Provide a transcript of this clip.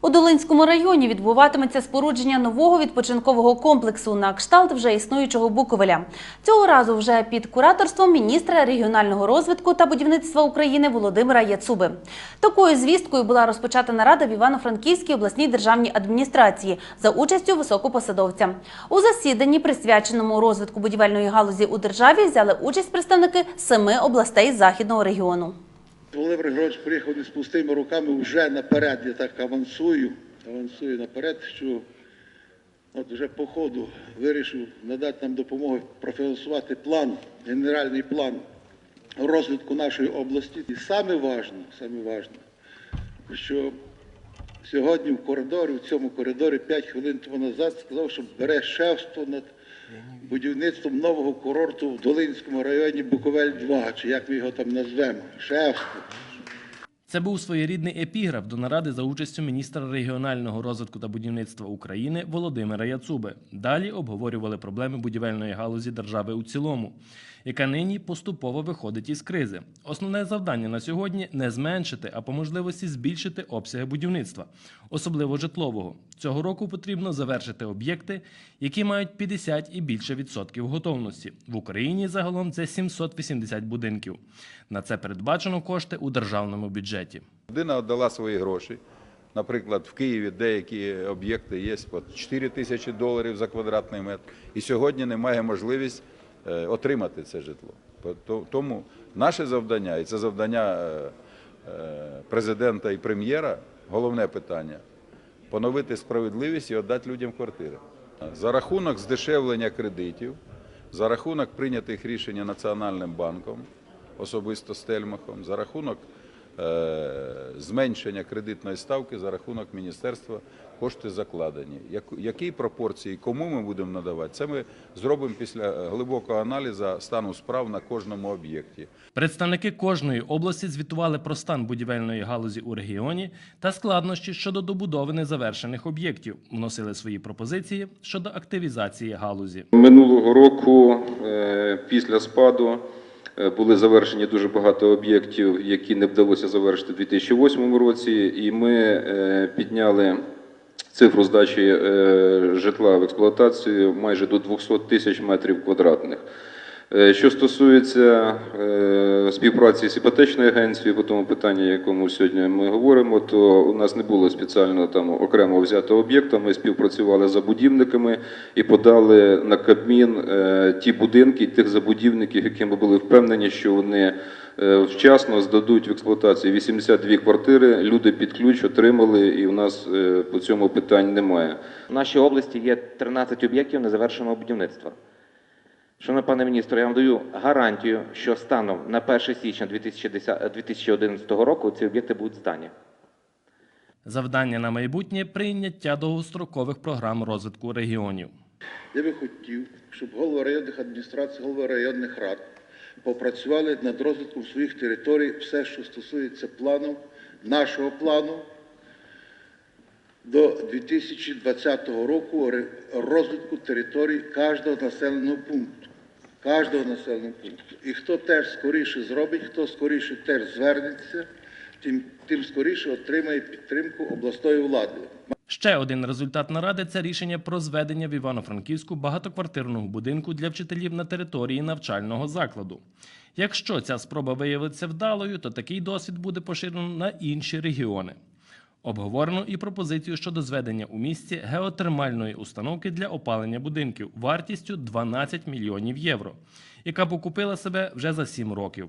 У Долинському районі відбуватиметься спорудження нового відпочинкового комплексу на кшталт вже існуючого Буковеля. Цього разу вже під кураторством міністра регіонального розвитку та будівництва України Володимира Яцуби. Такою звісткою була розпочата нарада в Івано-Франківській обласній державній адміністрації за участю високопосадовця. У засіданні, присвяченому розвитку будівельної галузі у державі, взяли участь представники семи областей західного регіону. Володимир Григорович приїхав не з пустими руками вже наперед, я так авансую, авансую наперед, що от вже по ходу вирішив надати нам допомогу профінансувати план, генеральний план розвитку нашої області. І саме важне, саме важне, що сьогодні в коридорі, в цьому коридорі 5 хвилин тому назад сказав, що бере шефство над будівництвом нового курорту в Долинському районі Буковель-2, чи як ми його там назвемо. Шефство. Це був своєрідний епіграф до наради за участю міністра регіонального розвитку та будівництва України Володимира Яцуби. Далі обговорювали проблеми будівельної галузі держави у цілому, яка нині поступово виходить із кризи. Основне завдання на сьогодні не зменшити, а по можливості збільшити обсяги будівництва, особливо житлового. Цього року потрібно завершити об'єкти, які мають 50 і більше відсотків готовності. В Україні загалом це 780 будинків. На це передбачено кошти у державному бюджеті. Людина віддала свої гроші. Наприклад, в Києві деякі об'єкти є по 4 тисячі доларів за квадратний метр, і сьогодні немає можливість е, отримати це житло. Тому наше завдання, і це завдання е, е, президента і прем'єра, головне питання поновити справедливість і віддати людям квартири. За рахунок здешевлення кредитів, за рахунок прийнятих рішень Національним банком, особисто Стельмахом, за рахунок зменшення кредитної ставки, за рахунок міністерства кошти закладені. Які пропорції, кому ми будемо надавати, це ми зробимо після е, глибокого аналізу стану справ на кожному об'єкті. Представники кожної області звітували про стан будівельної галузі у регіоні та складнощі щодо добудови незавершених об'єктів, вносили свої пропозиції щодо активізації галузі. Минулого року, е, після спаду, е, були завершені дуже багато об'єктів, які не вдалося завершити у 2008 році, і ми е, підняли цифру здачі е, житла в експлуатацію майже до 200 тисяч метрів квадратних. Е, Що стосується е, співпраці з іпотечною агенцією по тому питанню, якому сьогодні ми говоримо, то у нас не було спеціально там окремо взятого об'єкта. Ми співпрацювали з забудівниками і подали на Кабмін е, ті будинки, тих забудівників, які ми були впевнені, що вони вчасно здадуть в експлуатацію 82 квартири. Люди під ключ отримали, і у нас по цьому питань немає. В нашій області є 13 об'єктів незавершеного будівництва. Шановний пане міністре, я вам даю гарантію, що станом на 1 січня 2011 року ці об'єкти будуть здані. Завдання на майбутнє прийняття довгострокових програм розвитку регіонів. Я би хотів, щоб голови районних адміністрацій, голови районних рад попрацювали над розвитком своїх територій, все, що стосується плану, нашого плану до 2020 року розвитку територій кожного населеного пункту. Кожного населеного пункту. І хто теж скоріше зробить, хто скоріше теж звернеться, тим, тим скоріше отримає підтримку обласної влади. Ще один результат наради це рішення про зведення в Івано-Франківську багатоквартирного будинку для вчителів на території навчального закладу. Якщо ця спроба виявиться вдалою, то такий досвід буде поширено на інші регіони. Обговорено і пропозицію щодо зведення у місті геотермальної установки для опалення будинків вартістю 12 мільйонів євро, яка покупила себе вже за 7 років.